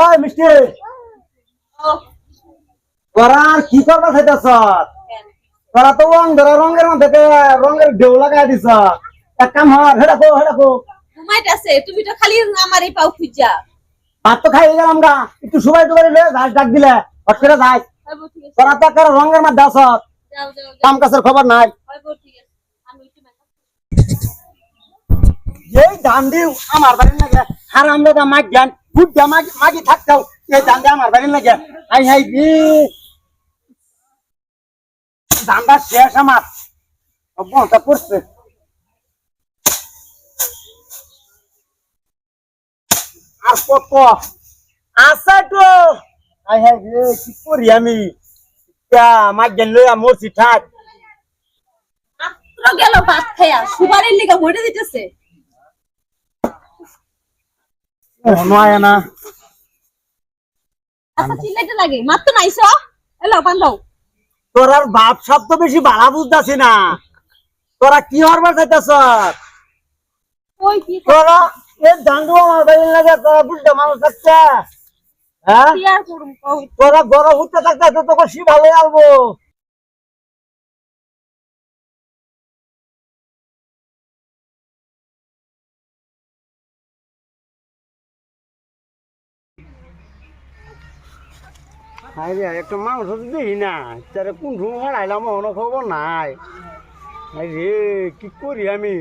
ওই মিষ্টি। তোরা কি করবা চাইতেছ তোরা তো রং ধরা রঙের মধ্যে রঙের ঢেউ লাগাই দিছ। এক কাম হর হেডা কো হেডা কো ঘুমাইতেছে তুমি তো খালি আমারই পাও খুঁজা। ভাত তো গেলাম গা একটু সবাই লয়ে যাস ডাক দিলে হট করে যাই তোরা তো একটা রঙের মধ্যে আছ। কাম কাজের খবর নাই। এই ধান দিও আমার বাড়ির লাগে হারাম দাদা মাগ জ্ঞান বুদ্ধা মাগি মাগি থাকতাও এই ধান দিয়ে আমার বাড়ির লাগে। হাই হাই, বি। ধানটা শেষ আমার। বলটা পড়ছে আর কত? আছে তো। হাই হাই রে কি করি আমি? মাগ জ্ঞান লইয়া মরছি ঠাক গেল ভাত খাইয়া। সুপারির লিগা মরে দিতেছে নয় না আচ্ছা চিল্লাইতে লাগে। মাত্র নাইছ? এলো বান্ধব তোর আর বাপ শব্দ বেশি বাড়া বুঝতেছি না। তোরা কি হরবার চাইতেছ কই কি তোরা এ দান্ডু আমার বাড়ি লাগে তোরা বুঝতে মানুষ থাকছে হ্যাঁ? তোরা গরম উঠতে থাকতে তো তোকে সি ভালো আসব হাই রে একটা মানুষ দেখি না। তারে কোন রুম হারাইলাম অন্য খবর নাই। হাই রে কি করি আমি?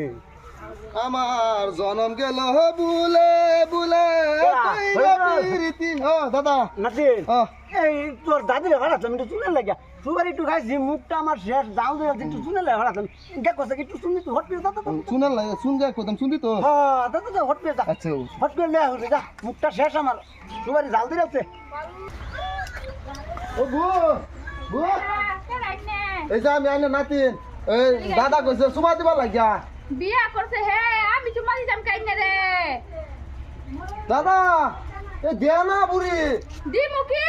আমার জনম গেল বুলে বুলে দাদা নাতিন এই তোর দাদিরে ভাড়াতাম একটু শুনে লাগে সুগার একটু খাইছি মুখটা আমার শেষ যাও দিয়ে একটু শুনে লাগে ভাড়াতাম দেখো সে একটু শুনি তো হট পেয়ে তো। শুনার লাগে শুন যা কোথাম শুনদি তো। হ্যাঁ দাদা দাদা হট পেয়ে যা আচ্ছা হট পেয়ে যা মুখটা শেষ আমার। সুগারি জাল দিয়ে আছে ও গো গো এই যে আমি আইনে নাতিন এই দাদা কইছে সুমা দিবা লাগিয়া। বিয়া করছে হে আমি চুমা দিতাম কাইনে রে। দাদা এ দে না বুড়ি। দি মুখি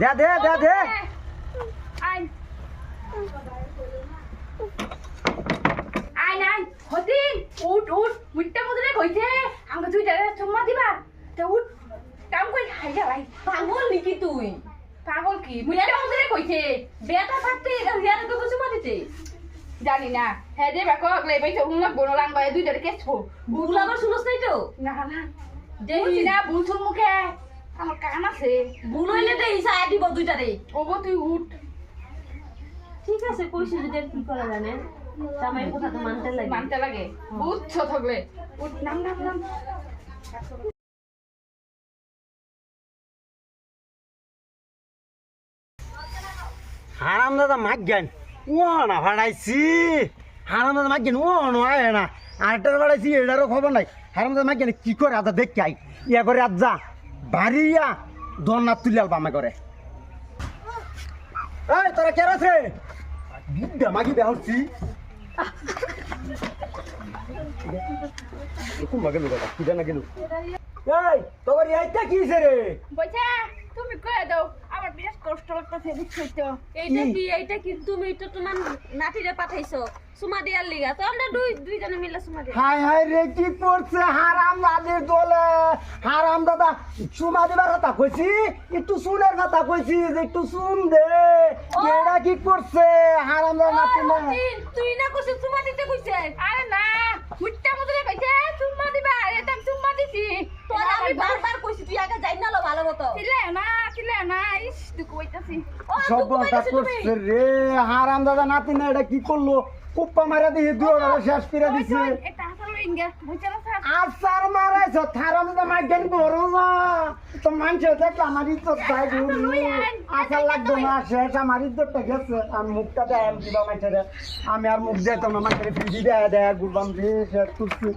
দে দে দে দে। আইন আইন আইন হতি উঠ উঠ মুইটা মদরে কইছে। আমরা তুই দাদা চুমা দিবা তে উঠ। কাম কই হাইয়া ভাই নাকি তুই? পাগল কি? মুইটা মদরে কইছে। বেটা থাকতে হিয়ারে তো কিছু মাটিতে জানি না। হে দে বাকো আগলে বাইতে উন্নত বনলাম বাই দুই দাদা কেছো বুগলা আবার শুনছ নাই তো? না না। বুঝছি না বুলছুর মুখে। আমার কান আছে। বুল হইলে দেহি চাই দিব দুইটারে। ওগো তুই উঠ। ঠিক আছে কইছি যদি কি করা জানেন জামাইয়ের কথা তো মানতে লাগে। মানতে লাগে। বুঝছ থাকলে। উঠ নাম নাম নাম। হারাম দাদা মাগ জ্ঞান ও না ভাড়াইছি হারাম দাদা মাগ জ্ঞান ও নয় না। আরেকটার ভাড়াইছি এটারও খবর নাই। হারাম দাদা মাগ জ্ঞান কি করে আদা দেখ আই? ইয়া করে আজ যা। বাড়িয়া দন্না তুলিয়াল বামে করে এই, তোরা কে আছে বিদ্যা, মাগি হচ্ছি। কোন মাগে লোক কি জানা গেল এই, তোর এইটা কি রে? বলছে তুমি কয়ে দাও। বিরাট কষ্ট বুঝছ তো? এইটা কি এইটা কি? তুমি তো তোমার নাতিরে পাঠাইছো সুমা দিয়ার লিগা। তো আমরা দুই দুইজনে মিলে সুমা দিয়া হাই হাই রে কি করছে? হারাম দাদির দলে। হারাম দাদা চুমা দিবার কথা কইছি? একটু শুনের কথা কইছি যে একটু শুন দে। এরা কি করছে? হারাম দাদা তুই না কইছিস সুমা দিতে কইছে আরে না মুট্টা মধ্যে কইছে চুম্মা দিবা আরে তাম চুম্মা দিছি তোর আমি বারবার কইছি তুই আগে যাই না লো ভালো মতো চিল্লে না চিল্লে না ইস দুঃখ হইতাছি ও, সব দুঃখ কথা পাইতাছি তুমি। করছে রে হারাম দাদা নাতি না এটা কি করল? কুপ্পা মারা দিয়ে দুই ওটা শেষ করে দিছে। এটা আসলে ইঙ্গা বুঝছ না স্যার? আসার মারাইছ থারাম দাদা না। তো আসার লাগতো না শেষ। গেছে আমি মুখটা দেয় দিবা মাইছে আমি আর মুখ দিয়ে তোমার মাইছে ফিজি দেয় দেয় গুলবাম দিয়ে শেষ করছি।